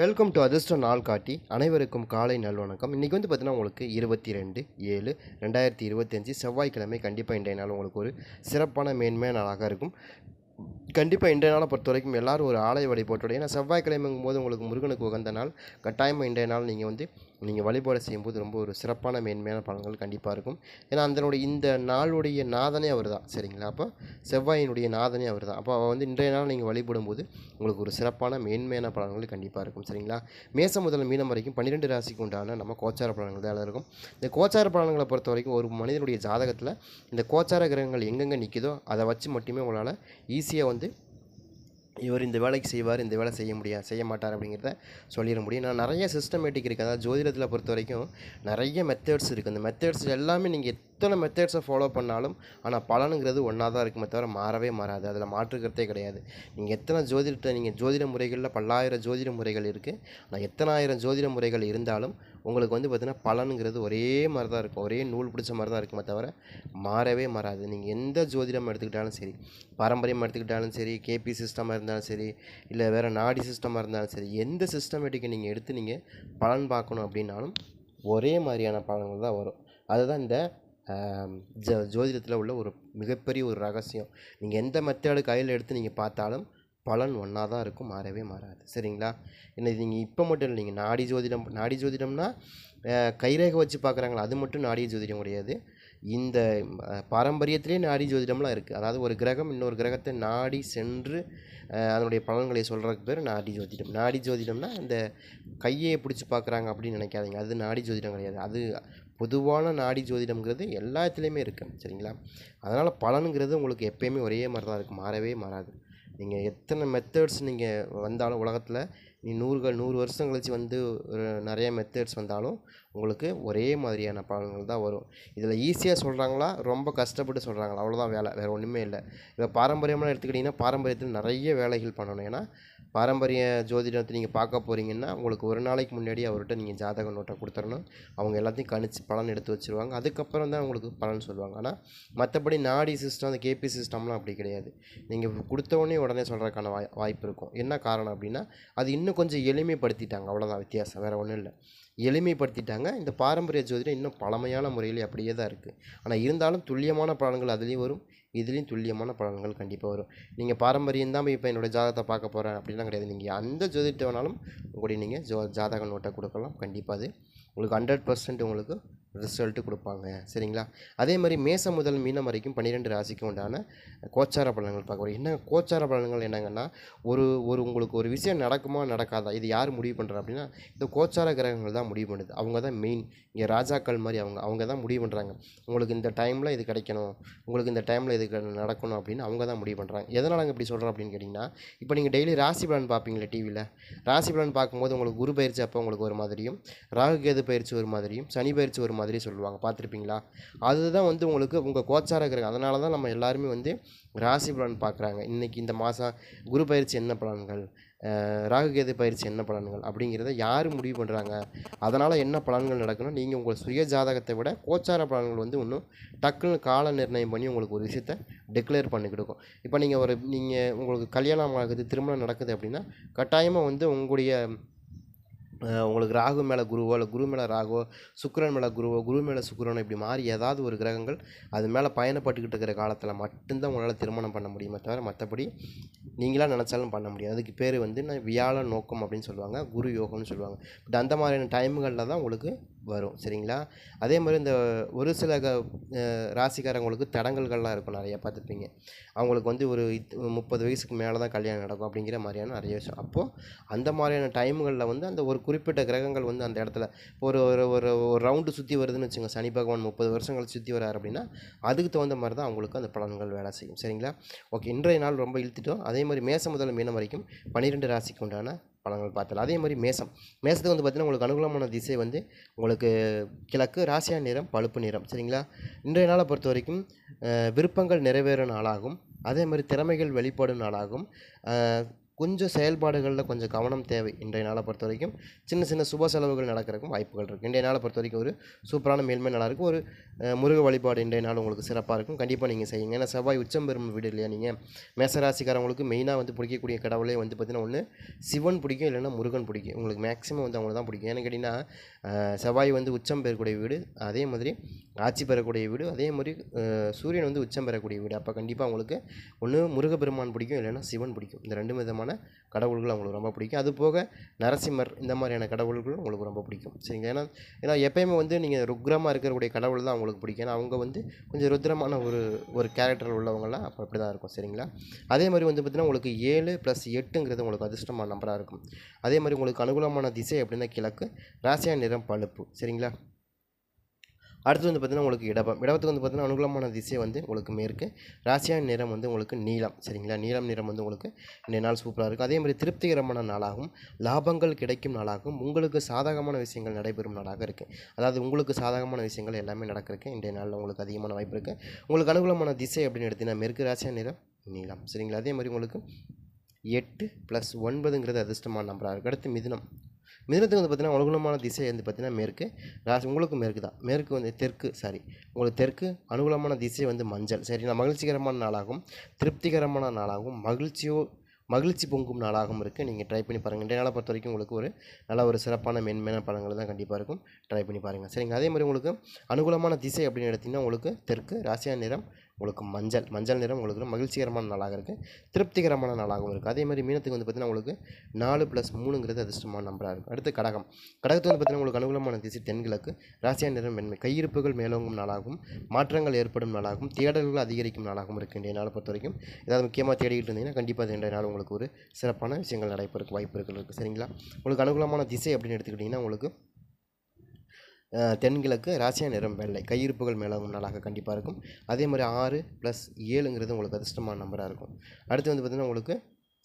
Welcome to அதிர்ஷ்ட நாள் காட்டி அனைவருக்கும் காலை நல்வணக்கம். இன்றைக்கி வந்து பார்த்தீங்கன்னா உங்களுக்கு இருபத்தி ரெண்டு ஏழு ரெண்டாயிரத்தி இருபத்தஞ்சி செவ்வாய்க்கிழமை கண்டிப்பாக இன்றைய நாள் உங்களுக்கு ஒரு சிறப்பான மேன்மையான நாளாக இருக்கும். கண்டிப்பாக இன்றைய நாளை பொறுத்த வரைக்கும் எல்லோரும் ஒரு ஆலய வழிபாட்டோட ஏன்னா செவ்வாய்க்கிழமைங்கும் போது உங்களுக்கு முருகனுக்கு உகந்த நாள். கட்டாயமாக இன்றைய நாள் நீங்கள் வந்து நீங்கள் வழிபாடு செய்யும்போது ரொம்ப ஒரு சிறப்பான மேன்மையான பலன்கள் கண்டிப்பாக இருக்கும். ஏன்னா அதனுடைய இந்த நாளுடைய நாதனே அவர் தான் சரிங்களா? அப்போ செவ்வாயினுடைய நாதனே அவர் தான் அப்போ வந்து இன்றைய நாள் நீங்கள் வழிபடும் போது உங்களுக்கு ஒரு சிறப்பான மேன்மையான பலன்கள் கண்டிப்பாக இருக்கும் சரிங்களா? மேசம் முதல் மீனம் வரைக்கும் பன்னிரெண்டு ராசிக்கு உண்டான நம்ம கோச்சார பலன்கள் தான் இருக்கும் இந்த கோச்சார பலன்களை பொறுத்த வரைக்கும் ஒரு மனிதனுடைய ஜாதகத்தில் இந்த கோச்சார கிரகங்கள் எங்கெங்கே நிற்கிதோ அதை வச்சு மட்டுமே உங்களால் ஈஸியாக வந்து இவர் இந்த வேலைக்கு செய்வார் இந்த வேலை செய்ய முடியாது செய்ய மாட்டார் அப்படிங்கிறத சொல்லிட முடியும். நான் நிறைய சிஸ்டமேட்டிக் இருக்குது அதாவது ஜோதிடத்தில் பொறுத்த வரைக்கும் நிறைய மெத்தட்ஸ் இருக்குது அந்த மெத்தட்ஸ் எல்லாமே நீங்கள் எத்தனை மெத்தட்ஸை ஃபாலோ பண்ணாலும் ஆனால் பலனுங்கிறது ஒன்றா தான் இருக்குமே தவிர மாறவே மாறாது. அதில் மாற்றுக்கிறதே கிடையாது. நீங்கள் எத்தனை ஜோதிடத்தை நீங்கள் ஜோதிட முறைகளில் பல்லாயிரம் ஜோதிட முறைகள் இருக்குது ஆனால் எத்தனாயிரம் ஜோதிட முறைகள் இருந்தாலும் உங்களுக்கு வந்து பார்த்திங்கன்னா பலனுங்கிறது ஒரே மாதிரி தான் இருக்கும். ஒரே நூல் பிடிச்ச மாதிரி தான் இருக்குமே தவிர மாறவே மாறாது. நீங்கள் எந்த ஜோதிடம் எடுத்துக்கிட்டாலும் சரி பாரம்பரியம் எடுத்துக்கிட்டாலும் சரி கேபி சிஸ்டமாக இருந்தாலும் சரி இல்லை வேறு நாடி சிஸ்டமாக இருந்தாலும் சரி எந்த சிஸ்டமேட்டிக்கை நீங்கள் எடுத்து நீங்கள் பலன் பார்க்கணும் அப்படின்னாலும் ஒரே மாதிரியான பலன்கள் தான் வரும். அதுதான் இந்த ஜ ஜோதிடத்தில் உள்ள ஒரு மிகப்பெரிய ஒரு ரகசியம். நீங்கள் எந்த மெத்தேடு கையில் எடுத்து நீங்கள் பார்த்தாலும் பலன் ஒன்றா தான் இருக்கும் மாறவே மாறாது. சரிங்களா? என்ன நீங்கள் இப்போ மட்டும் இல்லை நீங்கள் நாடி ஜோதிடம் நாடி ஜோதிடம்னா கைரேகை வச்சு பார்க்குறாங்களா அது மட்டும் நாடி ஜோதிடம் கிடையாது. இந்த அஹ், பாரம்பரியத்திலே நாடி ஜோதிடம்லாம் இருக்குது அதாவது ஒரு கிரகம் இன்னொரு கிரகத்தை நாடி சென்று அதனுடைய பலன்களை சொல்கிறதுக்கு பேர் நாடி ஜோதிடம். நாடி ஜோதிடம்னா இந்த கையை பிடிச்சி பார்க்குறாங்க அப்படின்னு நினைக்காதீங்க. அது நாடி ஜோதிடம் கிடையாது. அது பொதுவான நாடி ஜோதிடம்ங்கிறது எல்லாத்துலேயுமே இருக்குது சரிங்களா? அதனால் பலனுங்கிறது உங்களுக்கு எப்பயுமே ஒரே மாதிரி தான் இருக்கும் மாறவே மாறாது. நீங்கள் எத்தனை மெத்தட்ஸ் நீங்கள் வந்தாலும் உலகத்தில் நீ நூறுகள் நூறு வருஷம் கழித்து வந்து ஒரு நிறைய மெத்தட்ஸ் வந்தாலும் உங்களுக்கு ஒரே மாதிரியான பலன்கள் தான் வரும். இதில் ஈஸியாக சொல்கிறாங்களா ரொம்ப கஷ்டப்பட்டு சொல்கிறாங்களா அவ்வளோதான் வேலை. வேறு ஒன்றுமே இல்லை. இப்போ பாரம்பரியமாக எடுத்துக்கிட்டிங்கன்னா பாரம்பரியத்தில் நிறைய வேலைகள் பண்ணணும். ஏன்னா பாரம்பரிய ஜோதிடத்தை நீங்கள் பார்க்க போகிறீங்கன்னா உங்களுக்கு ஒரு நாளைக்கு முன்னாடி அவர்கிட்ட நீங்கள் ஜாதக நோட்டை கொடுத்துடணும். அவங்க எல்லாத்தையும் கணிச்சு பலன் எடுத்து வச்சுருவாங்க. அதுக்கப்புறம் தான் உங்களுக்கு பலன் சொல்லுவாங்க. ஆனால் மற்றபடி நாடி சிஸ்டம் அந்த கேபி சிஸ்டம்லாம் அப்படி கிடையாது. நீங்கள் கொடுத்த உடனே உடனே சொல்கிறதுக்கான வாய் வாய்ப்பு இருக்கும். என்ன காரணம் அப்படின்னா அது இன்னும் இன்னும் கொஞ்சம் எளிமைப்படுத்திட்டாங்க. அவ்வளோதான் வித்தியாசம் வேறு ஒன்றும் இல்லை. எளிமைப்படுத்திட்டாங்க. இந்த பாரம்பரிய ஜோதிடம் இன்னும் பழமையான முறையில் அப்படியே தான் இருக்குது ஆனால் இருந்தாலும் துல்லியமான பலன்கள் அதுலேயும் வரும். இதுலேயும் துல்லியமான பலன்கள் கண்டிப்பாக வரும். நீங்கள் பாரம்பரியம் தான் இப்போ என்னோடய ஜாதகத்தை பார்க்க போகிறேன் அப்படிலாம் கிடையாது. நீங்கள் அந்த ஜோதிடத்தை வேணாலும் உங்களுடைய நீங்கள் ஜோ ஜாதக நோட்டை கொடுக்கலாம். கண்டிப்பாக அது. உங்களுக்கு ஹண்ட்ரட் பர்சன்ட் உங்களுக்கு ரிசல்ட்டு கொடுப்பாங்க. சரிங்களா? அதே மாதிரி மேசம் முதல் மீனம் வரைக்கும் பன்னிரெண்டு ராசிக்கு உண்டான கோச்சார பலன்கள் பார்க்க என்ன கோச்சார பலன்கள் என்னங்கன்னா ஒரு ஒரு உங்களுக்கு ஒரு விஷயம் நடக்குமா நடக்காதா இது யார் முடிவு பண்ணுறா அப்படின்னா இந்த கோச்சார கிரகங்கள் தான் முடிவு பண்ணுது. அவங்க தான் மெயின் இங்கே ராஜாக்கள் மாதிரி அவங்க அவங்க தான் முடிவு பண்ணுறாங்க உங்களுக்கு இந்த டைமில் இது கிடைக்கணும் உங்களுக்கு இந்த டைமில் இது க- நடக்கணும் அப்படின்னு அவங்க தான் முடிவு பண்ணுறாங்க எதனால் நாங்கள் இப்படி சொல்கிறோம் அப்படின்னு கேட்டிங்கன்னா இப்போ நீங்கள் டெய்லி ராசி பலன் பார்ப்பீங்களே டிவியில் ராசி பலன் பார்க்கும்போது உங்களுக்கு குரு பயிற்சி அப்போ உங்களுக்கு ஒரு மாதிரியும் ராகு கேது பயிற்சி ஒரு மாதிரியும் சனி பயிற்சி ஒரு மாதிரி மாதிரி சொல்லுவாங்க. பார்த்துருப்பீங்களா? அதுதான் வந்து உங்களுக்கு உங்கள் கோச்சாராக இருக்கிறாங்க அதனால தான் நம்ம எல்லாருமே வந்து ராசி பலன் பார்க்குறாங்க. இன்றைக்கி இந்த மாதம் குரு பயிற்சி என்ன பலன்கள்? ராகுகேது ராகு பயிற்சி என்ன பலன்கள்? அப்படிங்கிறத யார் முடிவு பண்ணுறாங்க அதனால் என்ன பலன்கள் நடக்கணும்? நீங்கள் உங்கள் சுய ஜாதகத்தை விட கோச்சார பலன்கள் வந்து இன்னும் டக்குன்னு கால நிர்ணயம் பண்ணி உங்களுக்கு ஒரு விஷயத்த டிக்ளேர் பண்ணி கொடுக்கும். இப்போ நீங்கள் ஒரு நீங்கள் உங்களுக்கு கல்யாணம் ஆகுது திருமணம் நடக்குது அப்படின்னா கட்டாயமாக வந்து உங்களுடைய உங்களுக்கு ராகு மேலே குருவோ இல்லை குரு மேலே ராகோ சுக்கரன் மேலே குருவோ குரு மேலே சுக்கரனோ இப்படி மாறி ஏதாவது ஒரு கிரகங்கள் அது மேலே பயணப்பட்டுக்கிட்டு இருக்கிற காலத்தில் மட்டும்தான் உங்களால் திருமணம் பண்ண முடியுமே தவிர மற்றபடி நீங்களாக நினச்சாலும் பண்ண முடியாது. அதுக்கு பேர் வந்து நான் வியாழ நோக்கம் அப்படின்னு சொல்லுவாங்க. குரு யோகம்னு சொல்லுவாங்க. பட் அந்த மாதிரியான டைம்களில் தான் உங்களுக்கு வரும். சரிங்களா? அதே மாதிரி இந்த ஒரு சில க ராசிக்காரங்களுக்கு தடங்கல்கள்லாம் இருக்கும். நிறையா பார்த்துப்பீங்க அவங்களுக்கு வந்து ஒரு இத் முப்பது வயசுக்கு மேலே தான் கல்யாணம் நடக்கும் அப்படிங்கிற மாதிரியான நிறைய விஷயம். அப்போது அந்த மாதிரியான டைம்களில் வந்து அந்த ஒரு குறிப்பிட்ட கிரகங்கள் வந்து அந்த இடத்துல ஒரு ஒரு ஒரு ஒரு ரவுண்டு சுற்றி வருதுன்னு வச்சுங்க. சனி பகவான் முப்பது வருஷங்கள் சுற்றி வர்றார் அப்படின்னா அதுக்கு தகுந்த மாதிரி தான் அவங்களுக்கு அந்த பலன்கள் வேலை செய்யும். சரிங்களா? ஓகே இன்றைய நாள் ரொம்ப இழுத்துட்டோம். அதே மாதிரி மேசம் முதல் மீனம் வரைக்கும் பன்னிரெண்டு ராசிக்கு உண்டான பலன்கள் பார்த்தலாம் அதே மாதிரி மேசம். மேசத்துக்கு வந்து பார்த்திங்கன்னா உங்களுக்கு அனுகூலமான திசை வந்து உங்களுக்கு கிழக்கு ராசியா நிறம் பழுப்பு நிறம். சரிங்களா? இன்றைய நாளை பொறுத்த வரைக்கும் விருப்பங்கள் நிறைவேறும் நாளாகும். அதே மாதிரி திறமைகள் வெளிப்படும் நாளாகும். கொஞ்சம் செயல்பாடுகளில் கொஞ்சம் கவனம் தேவை இன்றைய நாளை பொறுத்த வரைக்கும். சின்ன சின்ன சுப செலவுகள் நடக்கிறதுக்கும் வாய்ப்புகள் இருக்குது இன்றைய நாளை பொறுத்த வரைக்கும் ஒரு சூப்பரான மேன்மை நல்லா இருக்கும் ஒரு முருக வழிபாடு இன்றைய நாள் உங்களுக்கு சிறப்பாக இருக்கும். கண்டிப்பாக நீங்கள் செய்யுங்க. ஏன்னா செவ்வாய் உச்சம் பெறும் வீடு இல்லையா நீங்கள் மேசராசிக்காரவங்களுக்கு மெயினாக வந்து பிடிக்கக்கூடிய கடவுளே வந்து பார்த்தீங்கன்னா ஒன்று சிவன் பிடிக்கும் இல்லைன்னா முருகன் பிடிக்கும். உங்களுக்கு மேக்ஸிமம் வந்து அவங்களுக்கு தான் பிடிக்கும். ஏன்னு கேட்டிங்கன்னா செவ்வாய் வந்து உச்சம் பெறக்கூடிய வீடு அதே மாதிரி ஆட்சி பெறக்கூடிய வீடு அதே மாதிரி சூரியன் வந்து உச்சம் பெறக்கூடிய வீடு. அப்போ கண்டிப்பாக உங்களுக்கு ஒன்று முருகப்பெருமான் பிடிக்கும் இல்லைன்னா சிவன் பிடிக்கும். இந்த ரெண்டு விதமான கடவுள்கள் அவங்களுக்கு ரொம்ப பிடிக்கும். அது போக நரசிம்மர் இந்த மாதிரியான கடவுள்கள் உங்களுக்கு ரொம்ப பிடிக்கும். சரிங்களா? ஏன்னா ஏன்னா எப்பயுமே வந்து நீங்கள் ருக்ரமாக இருக்கக்கூடிய கடவுள் தான் அவங்களுக்கு பிடிக்கும். ஏன்னா அவங்க வந்து கொஞ்சம் ருத்ரமான ஒரு ஒரு கேரக்டர் உள்ளவங்களாம் அப்போ அப்படி தான் இருக்கும். சரிங்களா? அதே மாதிரி வந்து பார்த்திங்கன்னா உங்களுக்கு ஏழு ப்ளஸ் எட்டுங்கிறது உங்களுக்கு அதிர்ஷ்டமான நம்பராக இருக்கும். அதே மாதிரி உங்களுக்கு அனுகூலமான திசை அப்படின்னா கிழக்கு ராசியா நிறம் பழுப்பு. சரிங்களா? அடுத்து வந்து பார்த்திங்கன்னா உங்களுக்கு இடபம் இடபத்துக்கு வந்து பார்த்திங்கன்னா அனுகூலமான திசை வந்து உங்களுக்கு மேற்கு. ராசியான நிறம் வந்து உங்களுக்கு நீலம். சரிங்களா? நீலம் நிறம் வந்து உங்களுக்கு இந்த நாள் சூப்பராக இருக்கும். அதே மாதிரி திருப்திகரமான நாளாகவும் லாபங்கள் கிடைக்கும் நாளாகவும் உங்களுக்கு சாதகமான விஷயங்கள் நடைபெறும் நாளாக இருக்குது அதாவது உங்களுக்கு சாதகமான விஷயங்கள் எல்லாமே நடக்கிறதுக்கு இன்றைய நாளில் உங்களுக்கு அதிகமான வாய்ப்பு இருக்குது உங்களுக்கு அனுகூலமான திசை அப்படின்னு எடுத்திங்கன்னா மேற்கு ராசியான நிறம் நீளம் சரிங்களா? அதே மாதிரி உங்களுக்கு எட்டு ப்ளஸ் ஒன்பதுங்கிறது அதிர்ஷ்டமான நம்பராக இருக்குது அடுத்து மிதுனம். மிதனத்துக்கு வந்து பார்த்திங்கன்னா அனுகூலமான திசை வந்து பார்த்தீங்கன்னா மேற்கு ராசி உங்களுக்கு மேற்கு தான். மேற்கு வந்து தெற்கு சாரி. உங்களுக்கு தெற்கு அனுகூலமான திசை வந்து மஞ்சள். சரிங்களா மகிழ்ச்சிகரமான நாளாகும் திருப்திகரமான நாளாகவும் மகிழ்ச்சியோ மகிழ்ச்சி பொங்கும் நாளாகவும் இருக்குது நீங்கள் ட்ரை பண்ணி பாருங்கள் இன்றைய நாளை பொறுத்த வரைக்கும் உங்களுக்கு ஒரு நல்ல ஒரு சிறப்பான மென்மையான பழங்கள் தான் கண்டிப்பாக இருக்கும். ட்ரை பண்ணி பாருங்கள் சரிங்க. அதே மாதிரி உங்களுக்கு அனுகூலமான திசை அப்படின்னு எடுத்திங்கன்னா உங்களுக்கு தெற்கு ராசியா நிறம் உங்களுக்கு மஞ்சள் மஞ்சள் நிறம் உங்களுக்கு மகிழ்ச்சிகரமான நாளாக இருக்குது திருப்திகரமான நாளாகவும் இருக்குது அதே மாதிரி மீனத்துக்கு வந்து பார்த்திங்கன்னா உங்களுக்கு நாலு ப்ளஸ் மூணுங்கிறது அதிர்ஷ்டமான நம்பராக இருக்கும் அடுத்து கடகம். கடகத்தில் வந்து பார்த்திங்கன்னா உங்களுக்கு அனுகூலமான திசை தென்கிழக்கு. ராசியான நிறம் வெண்மை. கையிருப்புகள் மேலோங்கும் நாளாகவும் மாற்றங்கள் ஏற்படும் நாளாகவும் தேடல்கள் அதிகரிக்கும் நாளாகவும் இருக்குது இன்றைய நாளை பொறுத்த வரைக்கும் ஏதாவது முக்கியமாக தேடிக்கிட்டு இருந்தீங்கன்னா கண்டிப்பாக அது இன்றைய நாள் உங்களுக்கு ஒரு சிறப்பான விஷயங்கள் நடைபெறக்கு வாய்ப்பு இருக்குது சரிங்களா? உங்களுக்கு அனுகூலமான திசை அப்படின்னு எடுத்துக்கிட்டிங்கன்னா உங்களுக்கு தென்கிழக்கு ராசியா நிறம் வெள்ளை. கையிருப்புகள் மேலாகும் நாளாக கண்டிப்பாக இருக்கும். அதே மாதிரி ஆறு ப்ளஸ் ஏழுங்கிறது உங்களுக்கு அதிர்ஷ்டமான நம்பராக இருக்கும். அடுத்து வந்து பார்த்திங்கன்னா உங்களுக்கு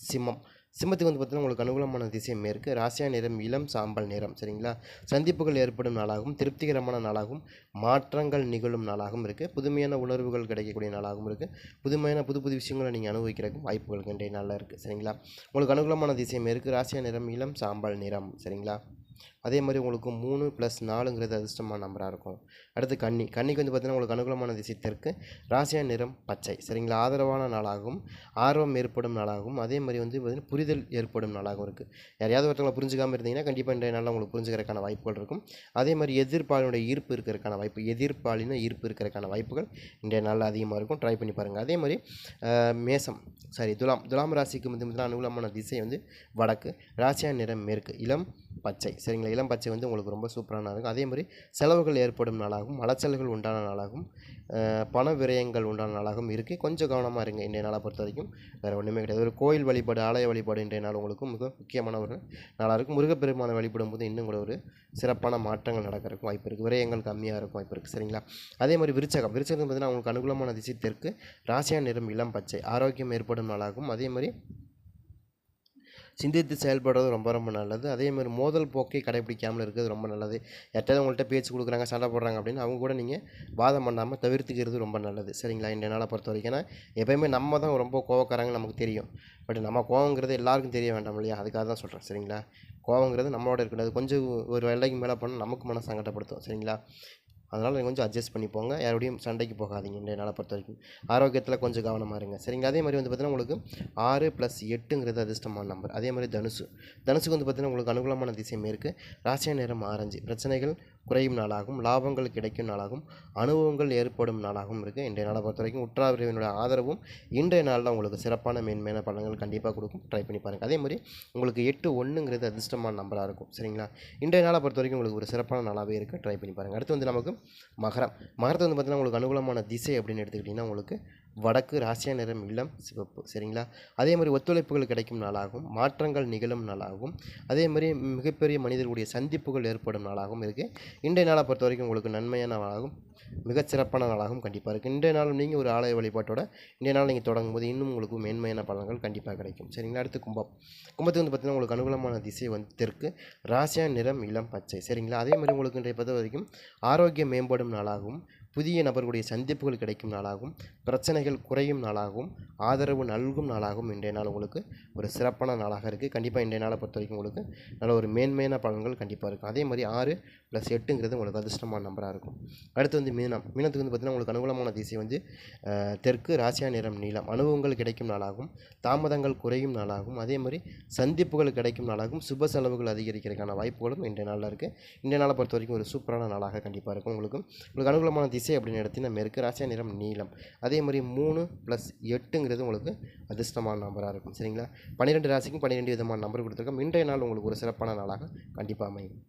சிம்மம். சிம்மத்துக்கு வந்து பார்த்திங்கன்னா உங்களுக்கு அனுகூலமான திசை மேற்கு. ராசியா நிறம் இளம் சாம்பல் நிறம். சரிங்களா? சந்திப்புகள் ஏற்படும் நாளாகவும் திருப்திகரமான நாளாகவும் மாற்றங்கள் நிகழும் நாளாகவும் இருக்குது புதுமையான உணர்வுகள் கிடைக்கக்கூடிய நாளாகவும் இருக்குது புதுமையான புது புது விஷயங்களை நீங்கள் அனுபவிக்கிறதுக்கும் வாய்ப்புகள் இன்றைய நாளில் இருக்குது சரிங்களா? உங்களுக்கு அனுகூலமான திசை மேற்கு ராசியா நிறம் இளம் சாம்பல் நிறம். சரிங்களா? அதே மாதிரி உங்களுக்கு மூணு ப்ளஸ் நாலுங்கிறது அதிர்ஷ்டமான நம்பராக இருக்கும். அடுத்து கன்னி. கன்னிக்கு வந்து பார்த்தீங்கன்னா உங்களுக்கு அனுகூலமான திசை தெற்கு ராசியான நிறம் பச்சை. சரிங்களா? ஆதரவான நாளாகவும் ஆர்வம் ஏற்படும் நாளாகவும் அதே மாதிரி வந்து பார்த்திங்கன்னா புரிதல் ஏற்படும் நாளாகவும் இருக்குது யாரையாவது ஒருத்தவங்களை புரிஞ்சுக்காமல் இருந்தீங்கன்னா கண்டிப்பாக இன்றைய நாளில் உங்களுக்கு புரிஞ்சுக்கிறதுக்கான வாய்ப்புகள் இருக்கும். அதே மாதிரி எதிர்ப்பாளினுடைய ஈர்ப்பு இருக்கிறதுக்கான வாய்ப்பு எதிர்ப்பாளின ஈர்ப்பு இருக்கிறதுக்கான வாய்ப்புகள் இன்றைய நாளில் அதிகமாக இருக்கும். ட்ரை பண்ணி பாருங்கள் அதே மாதிரி மேசம். சாரி துலாம். துலாம் ராசிக்கு வந்து பார்த்தீங்கன்னா அனுகூலமான திசை வந்து வடக்கு. ராசியான நிறம் மேற்கு. இளம் பச்சை. சரிங்களா? இளம் பச்சை வந்து உங்களுக்கு ரொம்ப சூப்பரான இருக்கும். அதே மாதிரி செலவுகள் ஏற்படும் நாளாகும் நாளாகவும் அலைச்சல்கள் உண்டான நாளாகவும் பண விரயங்கள் உண்டான நாளாகவும் இருக்குது கொஞ்சம் கவனமாக இருங்க இன்றைய நாளை பொறுத்த வரைக்கும். வேறு ஒன்றுமே கிடையாது. ஒரு கோயில் வழிபாடு ஆலய வழிபாடு இன்றைய நாள் உங்களுக்கு மிக முக்கியமான ஒரு நாளாக இருக்கும். முருகப்பெருமானை வழிபடும் போது இன்னும் கூட ஒரு சிறப்பான மாற்றங்கள் நடக்கிறதுக்கும் வாய்ப்பு இருக்குது விரயங்கள் கம்மியாக இருக்கும் வாய்ப்பு இருக்குது சரிங்களா? அதே மாதிரி விருச்சகம். விருச்சகம் பார்த்தீங்கன்னா உங்களுக்கு அனுகூலமான திசை தெற்கு. ராசியா நிறம் இளம் பச்சை. ஆரோக்கியம் ஏற்படும் நாளாகும் அதே மாதிரி சிந்தித்து செயல்படுறது ரொம்ப ரொம்ப நல்லது. அதே மாதிரி மோதல் போக்கை கடைபிடிக்காமல் இருக்கிறது ரொம்ப நல்லது. யார்ட்டாவது உங்கள்கிட்ட பேச்சு கொடுக்குறாங்க சண்டை போடுறாங்க அப்படின்னு அவங்க கூட நீங்கள் வாதம் பண்ணாமல் தவிர்த்துக்கிறது ரொம்ப நல்லது. சரிங்களா? இந்த நாளை பொறுத்த வரைக்கும். ஏன்னா எப்பயுமே நம்ம தான் ரொம்ப கோவக்காரங்க நமக்கு தெரியும். பட் நம்ம கோவங்கிறது எல்லாருக்கும் தெரிய வேண்டாம் இல்லையா? அதுக்காக தான் சொல்கிறேன் சரிங்களா? கோவங்கிறது நம்மளோட இருக்கக்கூடாது கொஞ்சம் ஒரு வேலைக்கு மேலே பண்ணால் நமக்கு மன சங்கடப்படுத்தும். சரிங்களா? அதனால் நீங்கள் கொஞ்சம் அட்ஜஸ்ட் பண்ணி போங்க யாரோடையும் சண்டைக்கு போகாதீங்க. இன்றைய நாளை பொறுத்த வரைக்கும் ஆரோக்கியத்தில் கொஞ்சம் கவனமாக இருங்க. சரிங்க அதே மாதிரி வந்து பார்த்தீங்கன்னா உங்களுக்கு ஆறு ப்ளஸ் எட்டுங்கிறது அதிர்ஷ்டமான நம்பர் அதே மாதிரி தனுசு. தனுசுக்கு வந்து பார்த்தீங்கன்னா உங்களுக்கு அனுகூலமான திசை மேற்கு. ராசியா நேரம் ஆரஞ்சு. பிரச்சனைகள் குறையும் நாளாகும் லாபங்கள் கிடைக்கும் நாளாகும் அனுபவங்கள் ஏற்படும் நாளாகவும் இருக்குது இன்றைய நாளை பொறுத்த வரைக்கும் உற்றாவினுடைய ஆதரவும் இன்றைய நாளில் உங்களுக்கு சிறப்பான மேன்மையான பலன்கள் கண்டிப்பாக கொடுக்கும். ட்ரை பண்ணி பாருங்கள் அதே மாதிரி உங்களுக்கு எட்டு ஒன்றுங்கிறது அதிர்ஷ்டமான நம்பராக இருக்கும். சரிங்களா? இன்றைய நாளை பொறுத்த வரைக்கும் உங்களுக்கு ஒரு சிறப்பான நாளாகவே இருக்குது ட்ரை பண்ணி பாருங்கள் அடுத்து வந்து நமக்கு மகரம். மகரத்தை வந்து பார்த்தீங்கன்னா உங்களுக்கு அனுகூலமான திசை அப்படின்னு எடுத்துக்கிட்டிங்கன்னா உங்களுக்கு வடக்கு ராசியா நிறம் இளம் சிவப்பு. சரிங்களா? அதே மாதிரி ஒத்துழைப்புகள் கிடைக்கும் நாளாகவும் மாற்றங்கள் நிகழும் நாளாகவும் அதே மாதிரி மிகப்பெரிய மனிதர்களுடைய சந்திப்புகள் ஏற்படும் நாளாகவும் இருக்குது இன்றைய நாளை பொறுத்த வரைக்கும் உங்களுக்கு நன்மையான நாளாகும் மிகச்சிறப்பான நாளாகவும் கண்டிப்பாக இருக்குது இன்றைய நாளும் நீங்கள் ஒரு ஆலய வழிபாட்டோட இன்றைய நாள் நீங்கள் தொடங்கும் போது இன்னும் உங்களுக்கு மேன்மையான பலன்கள் கண்டிப்பாக கிடைக்கும். சரிங்களா? அடுத்து கும்பம். கும்பத்துக்கு வந்து பார்த்திங்கன்னா உங்களுக்கு அனுகூலமான திசை வந்து தெற்கு ராசியா நிறம் இளம் பச்சை. சரிங்களா? அதே மாதிரி உங்களுக்கு இன்றைய பொறுத்த வரைக்கும் ஆரோக்கியம் மேம்படும் நாளாகவும் புதிய நபர்களுடைய சந்திப்புகள் கிடைக்கும் நாளாகவும் பிரச்சனைகள் குறையும் நாளாகவும் ஆதரவு நல்கும் நாளாகவும் இன்றைய நாள் உங்களுக்கு ஒரு சிறப்பான நாளாக இருக்குது கண்டிப்பாக இன்றைய நாளை பொறுத்த வரைக்கும் உங்களுக்கு நல்ல ஒரு மேன்மையான பலன்கள் கண்டிப்பாக இருக்கும். அதே மாதிரி ஆறு ப்ளஸ் எட்டுங்கிறது உங்களுக்கு அதிர்ஷ்டமான நம்பராக இருக்கும். அடுத்து வந்து மீனம். மீனத்துக்கு வந்து பார்த்திங்கன்னா உங்களுக்கு அனுகூலமான திசை வந்து தெற்கு ராசியா நிறம் நீளம். அனுபவங்கள் கிடைக்கும் நாளாகவும் தாமதங்கள் குறையும் நாளாகும். அதே மாதிரி சந்திப்புகள் கிடைக்கும் நாளாகும். சுப செலவுகள் அதிகரிக்கிறதுக்கான வாய்ப்புகளும் இன்றைய நாளில் இருக்குது இன்றைய நாளை பொறுத்த வரைக்கும் ஒரு சூப்பரான நாளாக கண்டிப்பாக இருக்கும். உங்களுக்கு உங்களுக்கு அனுகூலமான திசை அப்படின்னு எடுத்திங்கன்னா மேற்கு ராசியா நிறம் நீளம் அதே மாதிரி மூணு ப்ளஸ் எட்டுங்கிறது உங்களுக்கு அதிர்ஷ்டமான நம்பராக இருக்கும். சரிங்களா? பன்னிரெண்டு ராசிக்கும் பன்னிரெண்டு விதமான நம்பர் கொடுத்துருக்கோம். இன்றைய நாள் உங்களுக்கு ஒரு சிறப்பான நாளாக கண்டிப்பாக அமையும்.